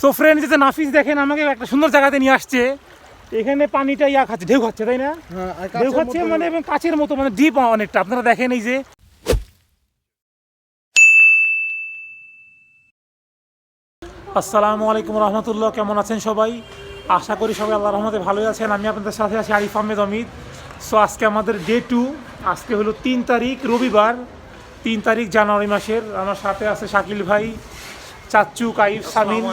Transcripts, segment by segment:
So friend যেতে নাফিস দেখেন আমাকে একটা সুন্দর জায়গাতে নিয়ে আসছে। এখানে পানিটা ইয়া খাচ্ছে ঢেউ খাচ্ছে তাই না? হ্যাঁ ঢেউ খাচ্ছে মানে এবং কাছের মতো মানে ডিপ অনেকটা। আপনারা দেখেন এই যে। আসসালামু আলাইকুম রহমতুল্লাহ কেমন আছেন সবাই? আশা করি সবাই আল্লাহ রহমতে ভালোই আছেন। আমি আপনাদের সাথে আছি আরিফ আহমেদ অমিত। সো আজকে আমাদের ডে টু আজকে হলো তিন তারিখ রবিবার তিন তারিখ জানুয়ারি মাসের। আমার সাথে আছে শাকিল ভাই চাচ্চু কাইফ সামিন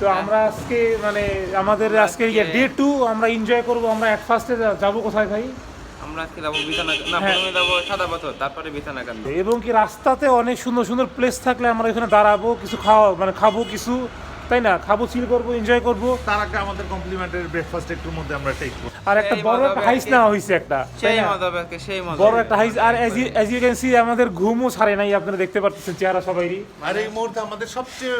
তো আমরা আজকে মানে আমাদের আজকে ডে টু আমরা এনজয় করব। আমরা এক ফার্স্টে যাব কোথায় ভাই? আমরা আজকে যাব বিছানা না হ্যাঁ। প্রথমে যাব সাদা পাথর তারপরে বিছানা এবং কি রাস্তাতে অনেক সুন্দর সুন্দর প্লেস থাকলে আমরা এখানে দাঁড়াবো কিছু খাওয়া মানে খাব কিছু। তাই না? খাব চিল করব এনজয় করব। তার আগে আমাদের কমপ্লিমেন্টারি ব্রেকফাস্ট একটুর মধ্যে আমরা টেক করব। আর একটা বড় একটা হাইস। নেওয়া হয়েছে একটা সেই না? মজা হবে আজকে সেই মজা বড় একটা হাইস আর অ্যাজ ইউ ক্যান সি আমাদের ঘুমও ছাড়ে নাই আপনারা দেখতে পাচ্ছেন চেহারা সবাইরই। আর এই মুহূর্তে আমাদের সবচেয়ে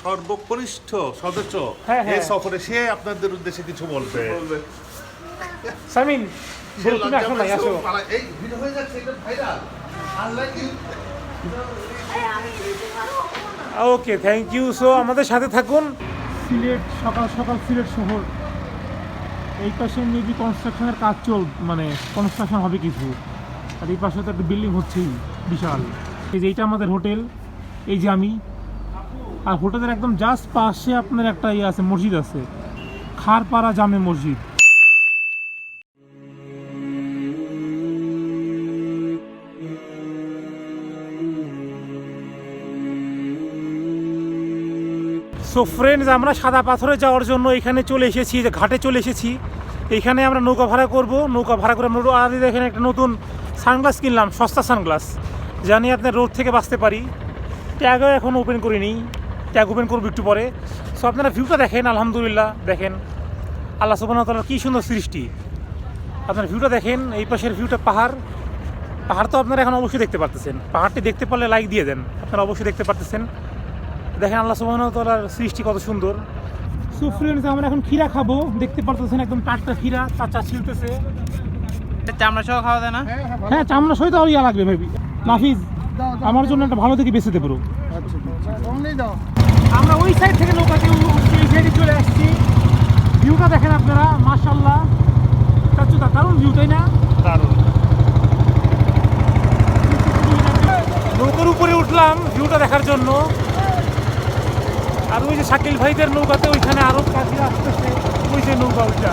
সর্বকনিষ্ঠ সদস্য হ্যাঁ, হ্যাঁ। এই সফরে সে আপনাদের উদ্দেশ্যে কিছু বলবে? সামিন সে বলো, তুমি আসো আসো। এই ভিডিও হয়ে যাচ্ছে এটা viral unlike okay thank you so আমাদের সাথে থাকুন। সিলেট, সকাল সকাল সিলেট শহর। এই পাশে মেবি কনস্ট্রাকশনের কাজ চল মানে কনস্ট্রাকশন হবে কিছু। আর এই পাশে তো একটা বিল্ডিং হচ্ছেই, বিশাল। এই যে এইটা আমাদের হোটেল, এই যে আমি। আর হোটেলের একদম জাস্ট পাশে আপনার একটা ইয়ে আছে, মসজিদ আছে। খারপাড়া জামে মসজিদ। সো ফ্রেন্ডস আমরা সাদা পাথরে যাওয়ার জন্য এখানে চলে এসেছি, যে ঘাটে চলে এসেছি। এখানে আমরা নৌকা ভাড়া করব। নৌকা ভাড়া করে আমরা আর এখানে একটা নতুন সানগ্লাস কিনলাম, সস্তা সানগ্লাস। জানি আপনার রোড থেকে বাঁচতে পারি। ট্যাগও এখন ওপেন করিনি। ট্যাগ ওপেন করব একটু পরে। সো আপনারা ভিউটা দেখেন, আলহামদুলিল্লাহ, দেখেন। আল্লাহ সুবাহ তালার কী সুন্দর সৃষ্টি। আপনার ভিউটা দেখেন, এই পাশের ভিউটা পাহাড়। পাহাড় তো আপনারা এখন অবশ্যই দেখতে পারতেছেন। পাহাড়টি দেখতে পারলে লাইক দিয়ে দেন। আপনারা অবশ্যই দেখতে পারতেছেন। দেখেন আল্লাহ সুবহানাহু সৃষ্টি কত সুন্দর। সো ফ্রেন্ডস আমরা এখন ক্ষীরা খাব। দেখতে পারতেছেন একদম টাটকা ক্ষীরা চাচা ছিলতেছে। চামড়া সহ খাওয়া যায় না? হ্যাঁ চামড়া সহিত আরও ইয়া লাগবে ভাবি নাফিজ আমার জন্য একটা ভালো থেকে বেঁচে দে পুরো আমরা ওই সাইড থেকে উঠছি এই সাইডে চলে আসছি। ভিউটা দেখেন আপনারা মাশাল্লাহ চাচু দা দারুণ ভিউ তাই না? দারুণ নৌকার উপরে উঠলাম ভিউটা দেখার জন্য। আর ওই যে শাকিল ভাইদের নৌকাতে ওইখানে আরও কাজে আসতেছে, ওই যে নৌকা ওইটা।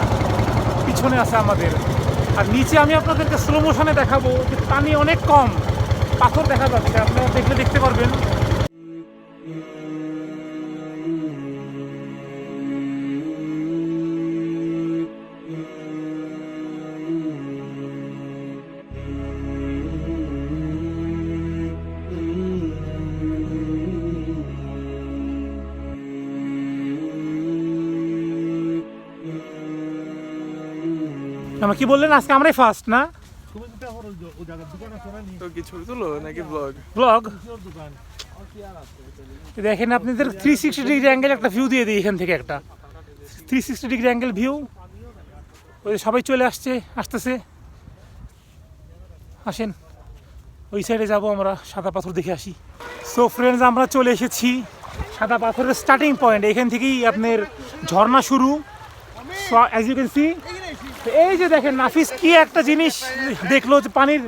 পিছনে আছে আমাদের। আর নিচে আমি আপনাদেরকে স্লো মোশনে দেখাবো যে পানি অনেক কম। পাথর দেখা যাচ্ছে, আপনারা দেখলে দেখতে পারবেন। আমরা কি বললেন? আজকে আমরাই ফার্স্ট না? তো কি ছবি তুলো নাকি ব্লগ ব্লগ দেখেন আপনাদের থ্রি সিক্সটি ডিগ্রি অ্যাঙ্গেল একটা ভিউ দিয়ে দিই এখান থেকে একটা। Three sixty degree angle view ওই সবাই চলে আসছে আসতেছে। আসেন। ওই সাইডে যাব আমরা সাদা পাথর দেখে আসি। সো ফ্রেন্ডস আমরা চলে এসেছি সাদা পাথরের স্টার্টিং পয়েন্ট এখান থেকেই আপনার ঝর্ণা শুরু। So as you can see এই যে দেখেন নাফিস কি একটা জিনিস দেখল যে পানির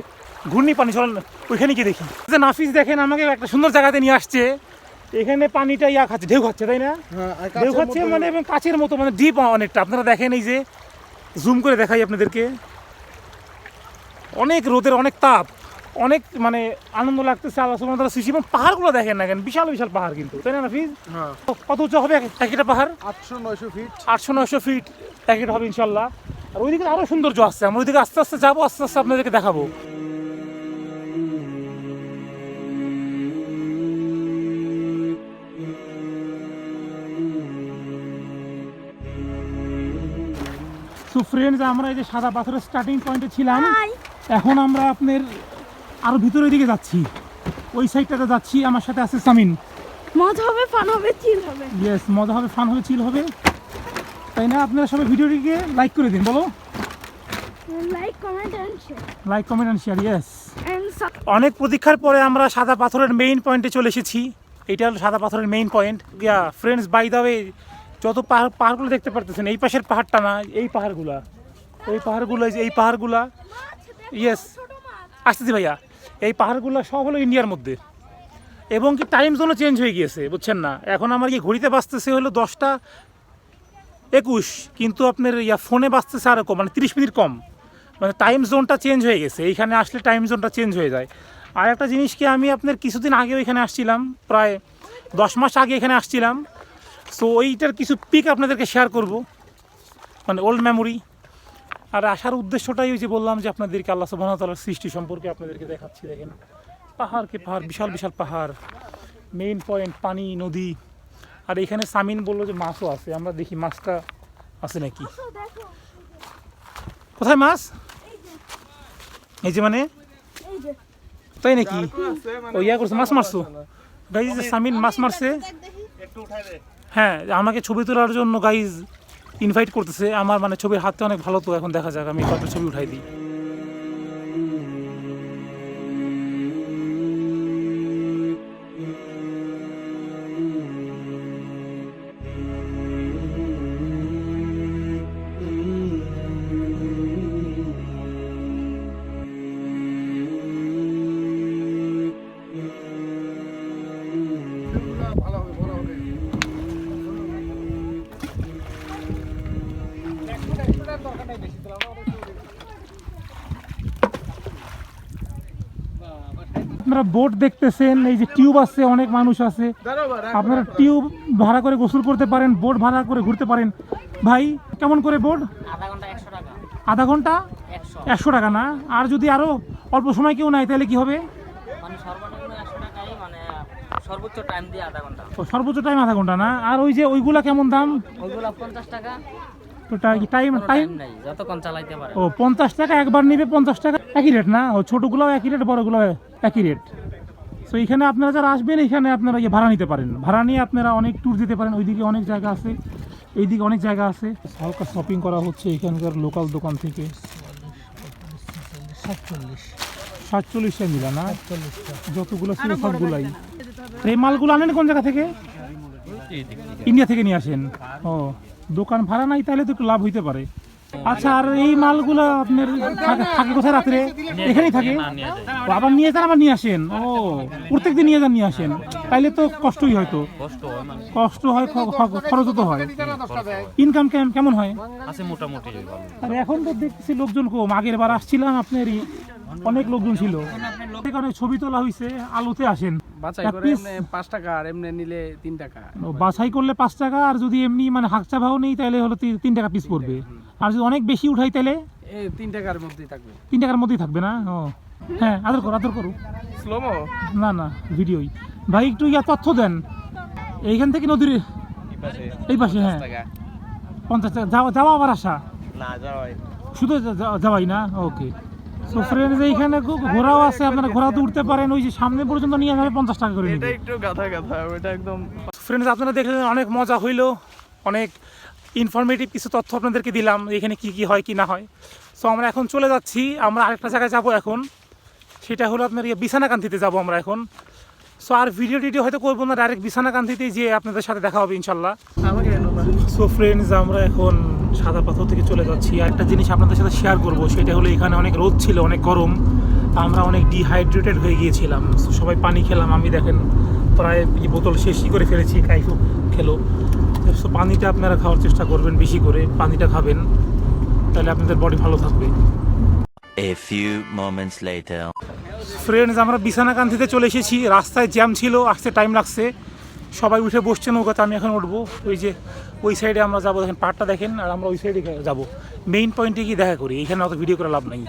ঘূর্ণি পানি চলেন ওইখানে গিয়ে দেখি। যে নাফিস দেখেন আমাকে একটা সুন্দর জায়গাতে নিয়ে আসছে। এখানে পানিটা ইয়া খাচ্ছে ঢেউ খাচ্ছে তাই না? হ্যাঁ ঢেউ খাচ্ছে মানে কাছের মতো মানে ডিপ অনেকটা। আপনারা দেখেন এই যে জুম করে দেখাই আপনাদেরকে। অনেক রোদের অনেক তাপ। অনেক মানে আনন্দ লাগতেছে আল্লাহ সুবহানাহু ওয়া তাআলার সৃষ্টি এবং পাহাড়গুলো দেখেন না কেন? বিশাল বিশাল পাহাড় কিন্তু তাই না নাফিস? হ্যাঁ। কত উঁচু হবে এক- এক একটা পাহাড়? আটশো নয়শো ফিট আটশো নয়শো ফিট প্যাকেট হবে ইনশাল্লাহ আর ওইদিকে আরও সৌন্দর্য আসছে আমরা ওইদিকে আস্তে আস্তে যাব আস্তে আস্তে আপনাদেরকে দেখাবো। সো ফ্রেন্ডস আমরা এই যে সাদা পাথরের স্টার্টিং পয়েন্টে ছিলাম। এখন আমরা আপনার আরও ভিতরের দিকে যাচ্ছি। ওই সাইডটাতে যাচ্ছি আমার সাথে আছে সামিন। মজা হবে ফান হবে চিল হবে। ইয়েস মজা হবে ফান হবে চিল হবে। তাই না? আপনারা সবাই ভিডিওটিকে লাইক করে দিন বলো। Like comment and share like comment and share yes অনেক প্রতীক্ষার পরে আমরা সাদা পাথরের মেইন পয়েন্টে চলে এসেছি। এইটা হলো সাদা পাথরের main point yeah friends by the way যত পাহাড় পাহাড়গুলো দেখতে পারতেছেন এই পাশের পাহাড়টা না এই পাহাড়গুলা। এই পাহাড়গুলো এই পাহাড়গুলা। ইয়েস আসতেছি ভাইয়া। এই পাহাড়গুলো সব হলো ইন্ডিয়ার মধ্যে। এবং কি টাইম জোনও চেঞ্জ হয়ে গিয়েছে, বুঝছেন না? এখন আমার কি ঘড়িতে বাঁচতেছে হলো দশটা একুশ, কিন্তু আপনার ইয়া ফোনে বাঁচতেছে আরও কম মানে তিরিশ মিনিট কম। মানে টাইম জোনটা চেঞ্জ হয়ে গেছে, এইখানে আসলে টাইম জোনটা চেঞ্জ হয়ে যায়। আর একটা জিনিস কি, আমি আপনার কিছুদিন আগেও এখানে আসছিলাম, প্রায় দশ মাস আগে এখানে আসছিলাম। সো ওইটার কিছু পিক আপনাদেরকে শেয়ার করব। মানে ওল্ড মেমোরি আর আসার উদ্দেশ্যটাই ওই যে বললাম যে আপনাদেরকে আল্লাহ সুবাহতালার সৃষ্টি সম্পর্কে আপনাদেরকে দেখাচ্ছি দেখেন। পাহাড় পাহাড়কে পাহাড় বিশাল বিশাল পাহাড়। মেইন পয়েন্ট পানি নদী। আর এখানে সামিন বলল যে মাছও আছে। আমরা দেখি মাছটা আছে নাকি। কোথায় মাছ? এই যে মানে? তাই নাকি? ও ইয়া করছে মাছ মারছো? গাইজ সামিন মাছ মারছে। হ্যাঁ আমাকে ছবি তোলার জন্য গাইজ ইনভাইট করতেছে। আমার মানে ছবির হাতটা অনেক ভালো তো, এখন দেখা যাক, আমি কত ছবি উঠাই দিই। আপনারা বোট দেখতেছেন এই যে টিউব আছে অনেক মানুষ আছে। আপনারা টিউব ভাড়া করে গোসল করতে পারেন বোট ভাড়া করে ঘুরতে পারেন। ভাই কেমন করে বোট আধা ঘণ্টা একশো টাকা। না? আর যদি আরও অল্প সময় কেউ নাই তাহলে কি হবে? মানে মানে সর্বোচ্চ টাইম দিয়ে আধা ঘণ্টা। সর্বোচ্চ টাইম আধা ঘণ্টা না? আর ওই যে ওইগুলা কেমন দাম? ওইগুলো পঞ্চাশ টাকা। তো টাইম টাইম টাইম যতক্ষণ চালাইতে পারে। ও পঞ্চাশ টাকা একবার নেবে পঞ্চাশ টাকা একই রেট না? ও ছোটোগুলোও একই রেট বড়গুলো একই রেট তো এখানে আপনারা যারা আসবেন এখানে আপনারা ইয়ে ভাড়া নিতে পারেন। ভাড়া নিয়ে আপনারা অনেক ট্যুর দিতে পারেন ওইদিকে অনেক জায়গা আছে এইদিকে অনেক জায়গা আছে। হালকা শপিং করা হচ্ছে এখানকার লোকাল দোকান থেকে। সাতচল্লিশটা মিলা না? যতগুলো ছিল সবগুলাই। এই মালগুলো আনেন কোন জায়গা থেকে? ইন্ডিয়া থেকে নিয়ে আসেন। ও। দোকান ভাড়া নাই, তাহলে তো একটু লাভ হইতে পারে। আচ্ছা আর এই মালগুলো আপনার থাকে- কোথায় রাত্রে? এখানেই থাকে? আবার নিয়ে যান, আবার নিয়ে আসেন? ও প্রত্যেক দিন নিয়ে যান, নিয়ে আসেন। তাইলে তো কষ্টই হয়তো। কষ্ট হয় খরচও তো হয়। ইনকাম কেমন হয়? মোটামুটি আর এখন তো দেখতেছি লোকজন কম। আগের বার আসছিলাম আপনারই। অনেক লোকজন ছিল। ছবি তোলা হয়েছে আলোতে আসেন। বাছাই করে এমনি পাঁচ টাকা আর এমনি নিলে তিন টাকা। ও, বাছাই করলে পাঁচ টাকা আর যদি এমনি মানে হাকচা ভাও নেই তাহলে হলো তি- তিন টাকা পিস পড়বে। আর যদি অনেক বেশি উঠাই তাহলে? এই তিন টাকার মধ্যেই থাকবে। তিন টাকার মধ্যেই থাকবে না? ও হ্যাঁ আদর করো আদর করো। স্লোমো না না ভিডিওই। ভাই একটু ইয়া তথ্য দেন। এইখান থেকে নদীর এই পাশে। হ্যাঁ। পঞ্চাশ টাকা। যাওয়া যাওয়া আবার আসা না যাওয়াই। শুধু যাওয়াই না? ওকে। সো ফ্রেন্ডস এইখানে ঘো- ঘোড়াও আছে আপনারা ঘোড়াতে উঠতে পারেন ওই যে সামনে পর্যন্ত নিয়ে যাবে পঞ্চাশ টাকা করে নেবে। একটু গাধা গাধা ওটা একদম ফ্রেন্ডস আপনারা দেখলেন অনেক মজা হইল অনেক ইনফরমেটিভ কিছু তথ্য আপনাদেরকে দিলাম এখানে কি কি হয় কি না হয়। সো আমরা এখন চলে যাচ্ছি আমরা আরেকটা জায়গায় যাব এখন। সেটা হলো আপনার ইয়ে বিছানাকান্তিতে যাব আমরা এখন। সো আর ভিডিও টিডিও হয়তো করব না ডাইরেক্ট বিছানাকান্তিতেই যে আপনাদের সাথে দেখা হবে ইনশাল্লাহ। সো ফ্রেন্ডস আমরা এখন সাদা পাথর থেকে চলে যাচ্ছি। আর একটা জিনিস আপনাদের সাথে শেয়ার করব সেটা হলো এখানে অনেক রোদ ছিল অনেক গরম। আমরা অনেক ডিহাইড্রেটেড হয়ে গিয়েছিলাম। সবাই পানি খেলাম আমি দেখেন প্রায় এই বোতল শেষই করে ফেলেছি কাইফু খেলো। সো পানিটা আপনারা খাওয়ার চেষ্টা করবেন বেশি করে পানিটা খাবেন। তাহলে আপনাদের বডি ভালো থাকবে। A few moments later. Friends আমরা বিছানাকান্তিতে চলে এসেছি রাস্তায় জ্যাম ছিল আসতে টাইম লাগছে। সবাই উঠে বসছে নৌকাতে, আমি এখন উঠবো। ওই যে, ওই সাইডে আমরা যাব, দেখেন পাহাড়টা দেখেন, আর আমরা ওই সাইডে যাব। মেইন পয়েন্টে গিয়ে দেখা করি, এখানে অত ভিডিও করে লাভ নাই।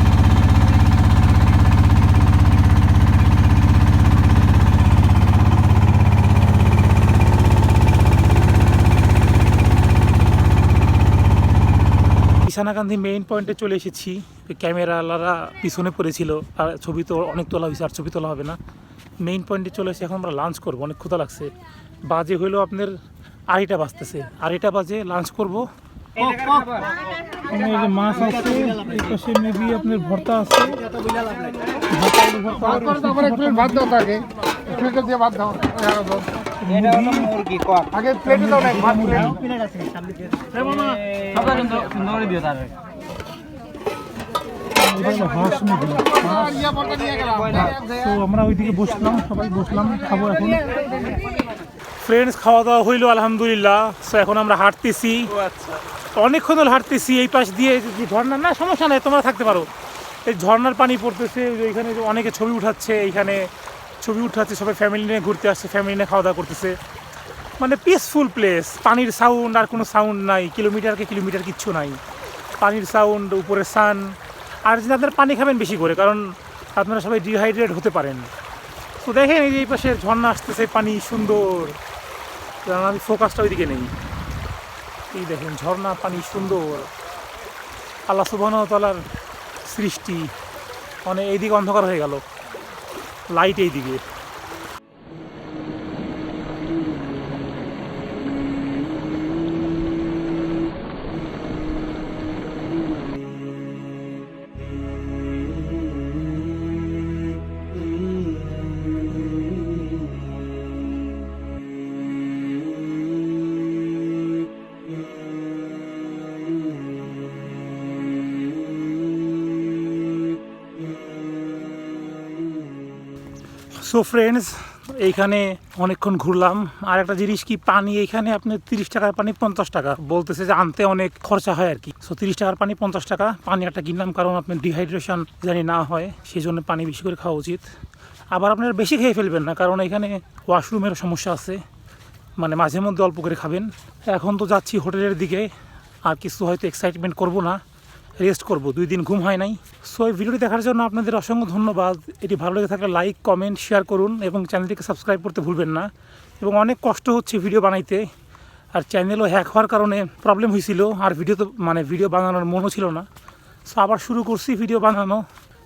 বিছানাকান্দি মেইন পয়েন্টে চলে এসেছি। ক্যামেরালারা পিছনে পড়েছিল, আর ছবি তো অনেক তোলা হয়েছে, আর ছবি তোলা হবে না। মেইন পয়েন্টে চলে এসে এখন আমরা লাঞ্চ করব, অনেক ক্ষুধা লাগছে। বাজে হইল আপনার আড়াইটা বাজতেছে। আড়াইটা বাজে লাঞ্চ করব। এই মাছ আছে এই পাশে মেবি আপনার ভর্তা আছে। ভর্তা, আলু ভর্তা, ভাত দাও থাকে দিয়ে ভাত দাও। এটা হলো মুরগি কক আগে প্লেটে দাও না ভাত প্লেট আছে সামনে দিয়ে। সবাই কিন্তু নড়ে দিও তার তো আমরা ওইদিকে বসলাম সবাই বসলাম খাব এখন। ফ্রেন্ডস খাওয়া দাওয়া হইল আলহামদুলিল্লাহ। সো এখন আমরা হাঁটতেছি। অনেকক্ষণ হলো হাঁটতেছি এই পাশ দিয়ে যে ঝর্ণা না সমস্যা নাই তোমরা থাকতে পারো। এই ঝর্ণার পানি পড়তেছে এখানে অনেকে ছবি উঠাচ্ছে এইখানে ছবি উঠাচ্ছে সবাই ফ্যামিলি নিয়ে ঘুরতে আসছে ফ্যামিলি নিয়ে খাওয়া দাওয়া করতেছে। মানে পিসফুল প্লেস পানির সাউন্ড আর কোনো সাউন্ড নাই কিলোমিটারকে কিলোমিটার কিচ্ছু নাই। পানির সাউন্ড উপরে সান আর যদি আপনারা পানি খাবেন বেশি করে কারণ আপনারা সবাই ডিহাইড্রেট হতে পারেন। তো দেখেন এই যে এই পাশে ঝর্ণা আসতেছে পানি সুন্দর। কারণ আমি ফোকাসটা ওইদিকে নেই। এই দেখেন, ঝর্ণা পানি সুন্দর। আল্লাহ সুবাহতলার সৃষ্টি। মানে এইদিকে অন্ধকার হয়ে গেল। লাইট এইদিকে। সো ফ্রেন্ডস এইখানে অনেকক্ষণ ঘুরলাম। আর একটা জিনিস কি, পানি এইখানে আপনার তিরিশ টাকার পানি পঞ্চাশ টাকা। বলতেছে যে আনতে অনেক খরচা হয় আর কি। সো তিরিশ টাকার পানি পঞ্চাশ টাকা। পানি একটা কিনলাম কারণ আপনার ডিহাইড্রেশন জানি না হয় সেই জন্য পানি বেশি করে খাওয়া উচিত। আবার আপনারা বেশি খেয়ে ফেলবেন না, কারণ এখানে ওয়াশরুমের সমস্যা আছে। মানে মাঝে মধ্যে অল্প করে খাবেন। এখন তো যাচ্ছি হোটেলের দিকে। আর কিছু হয়তো এক্সাইটমেন্ট করব না। রেস্ট করব, দুই দিন ঘুম হয় নাই। সো এই ভিডিওটি দেখার জন্য আপনাদের অসংখ্য ধন্যবাদ। এটি ভালো লেগে থাকলে লাইক কমেন্ট শেয়ার করুন এবং চ্যানেলটিকে সাবস্ক্রাইব করতে ভুলবেন না। এবং অনেক কষ্ট হচ্ছে ভিডিও বানাইতে। আর চ্যানেলও হ্যাক হওয়ার কারণে প্রবলেম হয়েছিল আর ভিডিও তো মানে ভিডিও বানানোর মনও ছিল না। সো আবার শুরু করছি ভিডিও বানানো।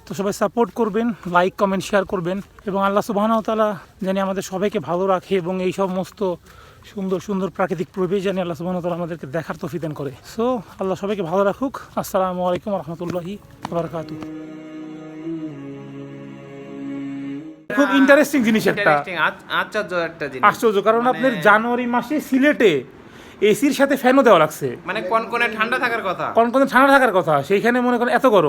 তো সবাই সাপোর্ট করবেন লাইক কমেন্ট শেয়ার করবেন। এবং আল্লাহ সুবাহানাও তালা জানি আমাদের সবাইকে ভালো রাখে এবং এই সমস্ত সুন্দর সুন্দর প্রাকৃতিক পরিবেশ জানি আল্লাহ সুবাহ তালা আমাদেরকে দেখার তফিদান করে। সো আল্লাহ সবাইকে ভালো রাখুক। আসসালামু আলাইকুম রহমতুল্লাহি বারকাতু খুব ইন্টারেস্টিং জিনিস একটা। আশ্চর্য একটা জিনিস। আশ্চর্য কারণ আপনার জানুয়ারি মাসে সিলেটে এসির সাথে ফ্যানও দেওয়া লাগছে। মানে কোন কোনে ঠান্ডা থাকার কথা। কোন কোন ঠান্ডা থাকার কথা সেইখানে মনে করেন এত গরম।